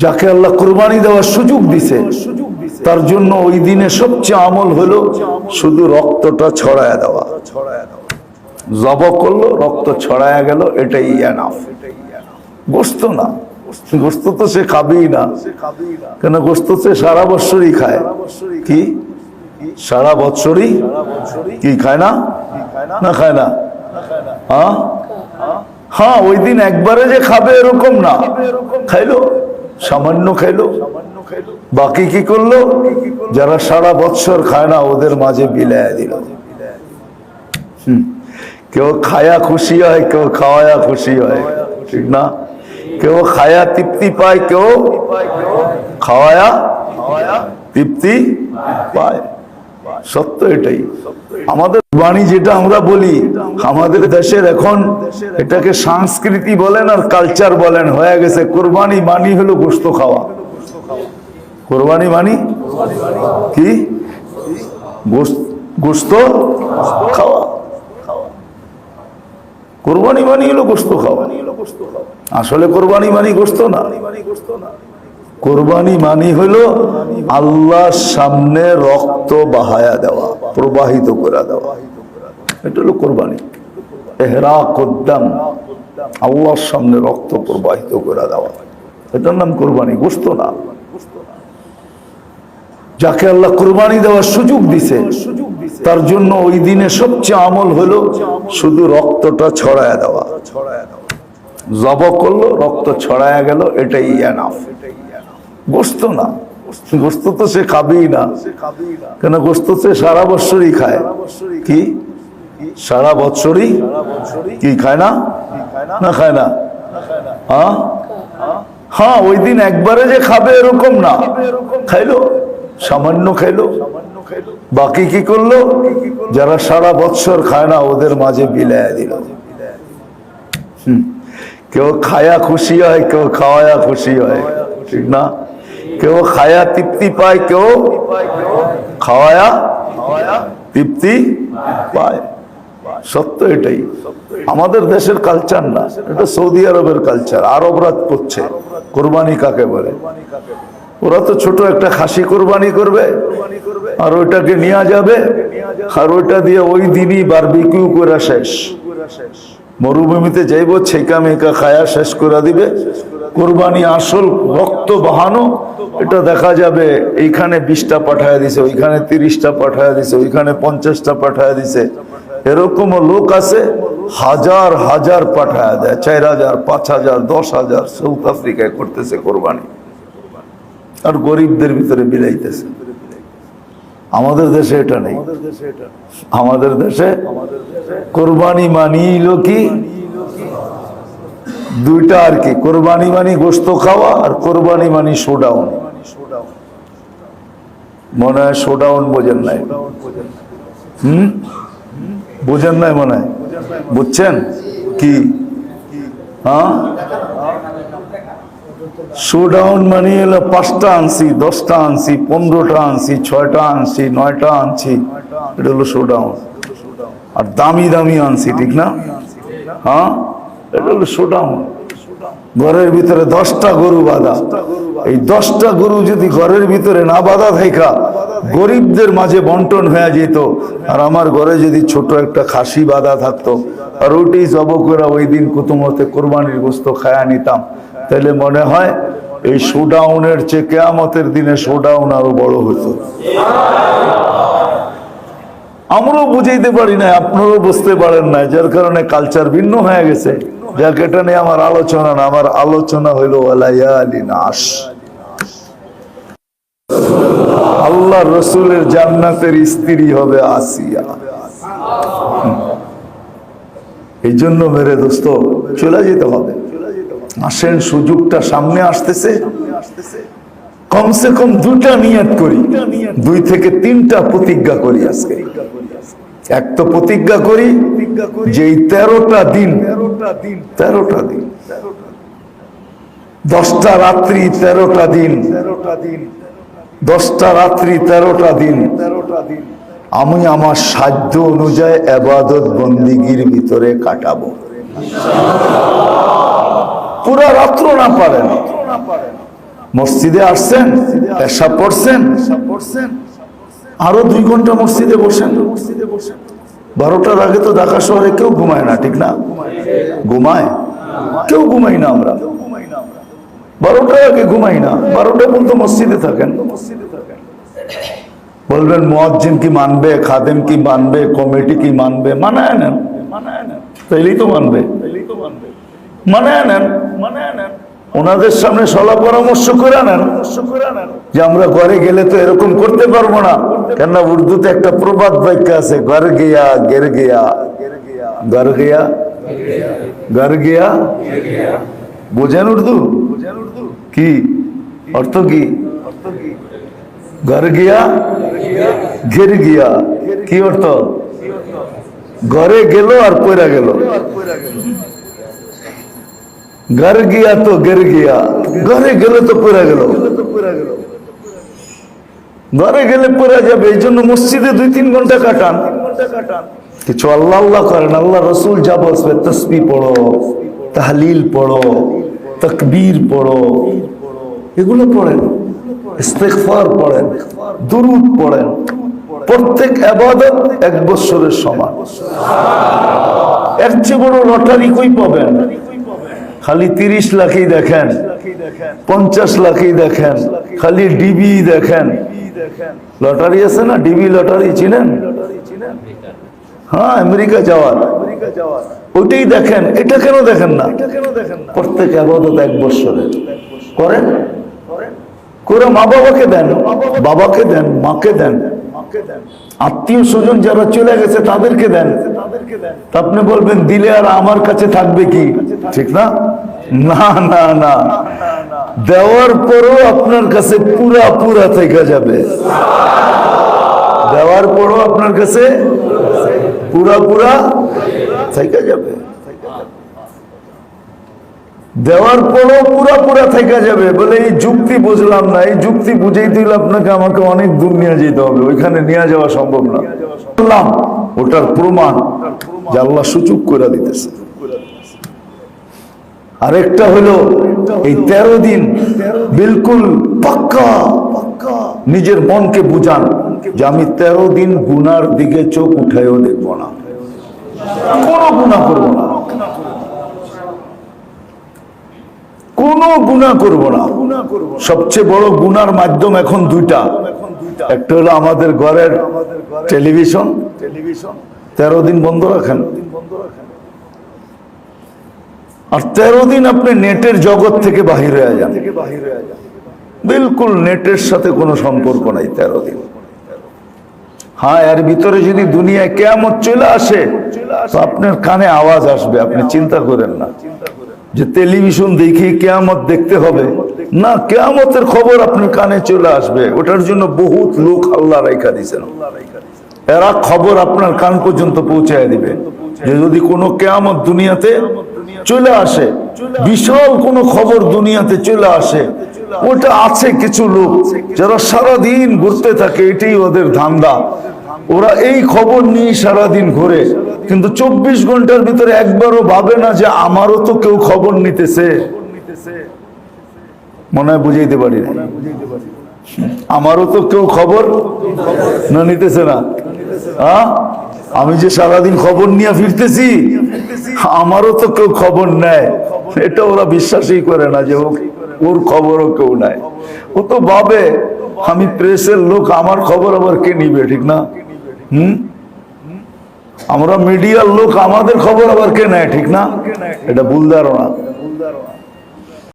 যাকে আল্লাহ কোরবানি দেওয়ার সুযোগ দিছে, তার জন্য ওই দিনে সবচেয়ে আমল হলো শুধু রক্তটা ছড়ায় দেওয়া। জব করল, রক্ত ছড়ায় গেল, এটাই গোস্ত না। গোস্ত তো সে খাবেই না। কেন গোস্ত সে সারা বছরই খায়। কি? সারা বছরই কি খায় না? না খায় না। হ্যাঁ? হ্যাঁ ওই দিন একবারে যে খাবে এরকম না। খাইলো? সামান্য খাইলো বাকি কি করল? যারা সারা বছর খায় না, ওদের মাঝে বিলায় দিল। কেউ খায়া খুশি হয়, কেউ খাওয়া খুশি হয়। ঠিক না? কেউ খায়া তৃপ্তি পায়, কেউ খাওয়া তৃপ্তি পায়। সত্য এটাই। আমাদের বাণী যেটা আমরা বলি, আমাদের দেশের এখন এটাকে সংস্কৃতি বলেন আর কালচার বলেন, হয়ে গেছে। কোরবানি মানি হলো গোস্ত খাওয়া। কোরবানি মানি? কি? গোস্ত- খাওয়া। কোরবানি মানি হলো গোস্ত খাওয়া। আসলে কোরবানি মানি গোস্ত না। কোরবানি মানি হলো আল্লাহর সামনে রক্ত বাহায়া দেওয়া, প্রবাহিত করে দেওয়া। এটা হলো কোরবানি। এহরা কদ্দাম আল্লাহর সামনে রক্ত প্রবাহিত করে দেওয়া। এটার নাম কোরবানি গোস্ত না। যাকে আল্লাহ কোরবানি দেওয়ার সুযোগ দিছে, তার জন্য ওই দিনে সবচেয়ে আমল হলো শুধু রক্তটা ছড়ায় দেওয়া। জব করল, রক্ত ছড়ায় গেল, এটাই এনাফ গোস্ত না। গোস্ত তো সে খাবেই না। কেন গোস্ত সে সারা বছরই খায়। কি? সারা বছরই কি খায় না? না খায় না। হ্যাঁ? হ্যাঁ ওই দিন একবারে যে খাবে এরকম না। খাইলো? সামান্য খাইলো। বাকি কি করল? যারা সারা বৎসর খায় না, ওদের মাঝে বিলায় দিল। কেউ খায়া খুশি হয়, কেউ খাওয়ায়া খুশি হয়। ঠিক না? কেউ খায়া তৃপ্তি পায়, কেউ খাওয়ায়া তৃপ্তি পায়। সত্য এটাই। আমাদের দেশের কালচার না, এটা সৌদি আরবের কালচার আরবরা করছে, কোরবানি কাকে বলে? ওরা তো ছোট একটা খাসি কোরবানি করবে, আর ওইটাকে নেওয়া যাবে, আর ওইটা দিয়ে ওই দিনই বারবিকিউ করে শেষ। মরুভূমিতে যাইব ছেকা মেকা খায়া শেষ করে দিবে। কোরবানি আসল, রক্ত বাহানো, এটা দেখা যাবে, এইখানে বিশটা পাঠায় দিছে, ওইখানে তিরিশটা পাঠায় দিছে, ওইখানে পঞ্চাশটা পাঠায় দিছে। এরকমও লোক আছে, হাজার হাজার পাঠায় দেয়, চার হাজার, পাঁচ হাজার, দশ হাজার, সাউথ আফ্রিকায় করতেছে কোরবানি। আর গরিবদের ভিতরে বিলাইতেছে। আমাদের দেশে এটা নেই। আমাদের দেশে কোরবানি মানিল কি? দুইটা আর কি, কোরবানি মানি গোস্ত খাওয়া আর কোরবানি মানি শোডাউন মনে হয় শোডাউন বোঝেন নাই। হুম? বোঝেন নাই মনে হয়। বুঝছেন? কি? হ্যাঁ? শোডাউন মানে হলো পাঁচটা আনছি, দশটা আনছি, পনেরোটা আনছি, ছয়টা আনছি, নয়টা আনছি। এটা হলো শোডাউন আর দামি দামি আনছি, ঠিক না? হ্যাঁ? ঘরের ভিতরে দশটা গরু বাঁধা। এই দশটা গরু যদি ঘরের ভিতরে না বাঁধা থাকা গরিবদের মাঝে বন্টন হয়ে যেত। আর আমার ঘরে যদি ছোট একটা খাসি বাঁধা থাকতো, আর ওইটি জব করে ওই দিন কুতুমতে কোরবানির গোস্ত খায়া নিতাম, তাহলে মনে হয় এই শোডাউনের চেয়ে কেয়ামতের দিনে শোডাউন আরও বড় হতো আমরাও বুঝাইতে পারি না আপনারাও বুঝতে পারেন না যার কারণে কালচার ভিন্ন হয়ে গেছে। যাক নিয়ে আমার আলোচনা না, আমার আলোচনা হইল আলাইয়ালি আল্লাহ রসুলের জান্নাতের স্ত্রী হবে আসিয়া। এই জন্য মেরে দোস্ত, চলে যেতে হবে। আসেন, সুযোগটা সামনে আসতেছে। কমসে কম দুটা নিয়ত করি। দুই থেকে তিনটা প্রতিজ্ঞা করি আজকে। এক তো প্রতিজ্ঞা করি যে তেরোটা দিন তেরোটা দিন দশটা রাত্রি তেরোটা দিন। তেরোটা দিন। দশটা রাত্রি তেরোটা দিন। তেরোটা দিন। আমি আমার সাধ্য অনুযায়ী আবাদত বন্দিগির ভিতরে কাটাবো। পুরা রাত্র না পারেন। মসজিদে আসছেন পেশা পড়ছেন আরও দুই ঘণ্টা মসজিদে বসেন। বারোটার আগে তো ঢাকা শহরে কেউ ঘুমায় না, ঠিক না? ঘুমায়? কেউ ঘুমাই না আমরা। বারোটার আগে ঘুমাই না, বারোটা পর্যন্ত মসজিদে থাকেন। বলবেন, মুয়াজ্জিন কি মানবে? খাদেম কি মানবে? কমিটি কি মানবে? মানায় নেন। তাইলেই তো মানবে। মানায় নেন। ওনাদের সামনে সলা পরামর্শ করে নেন যে, আমরা ঘরে গেলে তো এরকম করতে পারব না। কেননা উর্দুতে একটা প্রবাদ বাক্য আছে ঘর গিয়া, গের গিয়া ঘর গিয়া ঘর গিয়া বোঝেন উর্দু? কি? অর্থ কি? ঘর গিয়া ঘের গিয়া কি অর্থ? ঘরে গেল আর পয়রা গেল ঘর গিয়া তো গের গিয়া ঘরে গেলে তো পয়রা গেল ঘরে গেলে পড়া যাবে, এই জন্য মসজিদে দুই তিন ঘণ্টা কাটান। কিছু আল্লাহ আল্লাহ করেন, আল্লাহ রসুল যা বসবে তসবি পড়ো, তাহলিল পড়ো, তকবীর পড়ো, এগুলো পড়েন, ইস্তেগফার পড়েন, দুরুদ পড়েন। প্রত্যেক আবাদত এক বছরের সমান। এর চেয়ে বড় লটারি কই পাবেন? খালি তিরিশ লাখই দেখেন, পঞ্চাশ লাখই দেখেন, খালি ডিবি দেখেন লটারি আছে না? ডিবি লটারি চিনেন? হ্যাঁ আমেরিকা যাওয়ার। ওইটাই দেখেন। এটা কেন দেখেন না? প্রত্যেক আবাদত এক করেন? করে মা বাবাকে দেন। বাবাকে দেন। মাকে দেন। আত্মীয় স্বজন যারা চলে গেছে তাদেরকে দেন। আপনি বলবেন দিলে আর আমার কাছে থাকবে কি? ঠিক না। না না না। দেওয়ার পরও আপনার কাছে পুরা পুরা থেকে যাবে। দেওয়ার পরও আপনার কাছে পুরা পুরা থেকে যাবে। দেওয়ার পরও পুরা পুরা থেকে যাবে বলে এই যুক্তি বুঝলাম না। এই যুক্তি বুঝেই দিল আপনাকে আমাকে অনেক দূর নিয়ে যেতে হবে, ওইখানে নিয়ে যাওয়া সম্ভব না। ওটার প্রমাণ যে আল্লাহ সুযোগ করে দিতেছে। আরেকটা হলো এই তেরো দিন বিলকুল পাক্কা। নিজের মনকে বুঝান যে আমি তেরো দিন গুনার দিকে চোখ উঠাইও দেখব না। কোনো গুণা করব না। কোনো গুণা করব না। সবচেয়ে বড় গুনার মাধ্যম এখন দুইটা। একটা হলো আমাদের ঘরের টেলিভিশন। টেলিভিশন। তেরো দিন বন্ধ রাখেন। বন্ধ রাখেন। আর তেরো দিন আপনি নেটের জগৎ থেকে বাহির হয়ে যান। বিলকুল নেটের সাথে কোনো সম্পর্ক নাই তেরো দিন। হ্যাঁ এর ভিতরে যদি দুনিয়ায় কেয়ামত চলে আসে, তো আপনার কানে আওয়াজ আসবে, আপনি চিন্তা করেন না। যে টেলিভিশন দেখে কেয়ামত দেখতে হবে। না, কেয়ামতের খবর আপনার কানে চলে আসবে। ওটার জন্য বহুত লোক আল্লাহ রেখা দিয়েছেন। এরা খবর আপনার কান পর্যন্ত পৌঁছায় দিবে। যে যদি কোনো কেয়ামত দুনিয়াতে চলে আসে। বিশাল কোনো খবর দুনিয়াতে চলে আসে। ওটা আছে কিছু লোক যারা সারাদিন ঘুরতে থাকে এটাই ওদের ধান্দা। ওরা এই খবর নিয়ে সারাদিন ঘুরে। কিন্তু চব্বিশ ঘণ্টার ভিতরে একবারও ভাবে না যে আমারও তো কেউ খবর নিতেছে। মনে হয় বুঝাইতে পারি না আমারও তো কেউ খবর না নিতেছে না। হ্যাঁ আমি যে সারাদিন খবর নিয়ে ফিরতেছি, আমারও তো কেউ খবর নেয়। এটা ওরা বিশ্বাসই করে না যে ওর খবরও কেউ নেয়। ও তো ভাবে, আমি প্রেসের লোক, আমার খবর আবার কে নিবে, ঠিক না? হুম? আমরা মিডিয়ার লোক, আমাদের খবর আবার কে নেয়, ঠিক না? এটা ভুল ধারণা।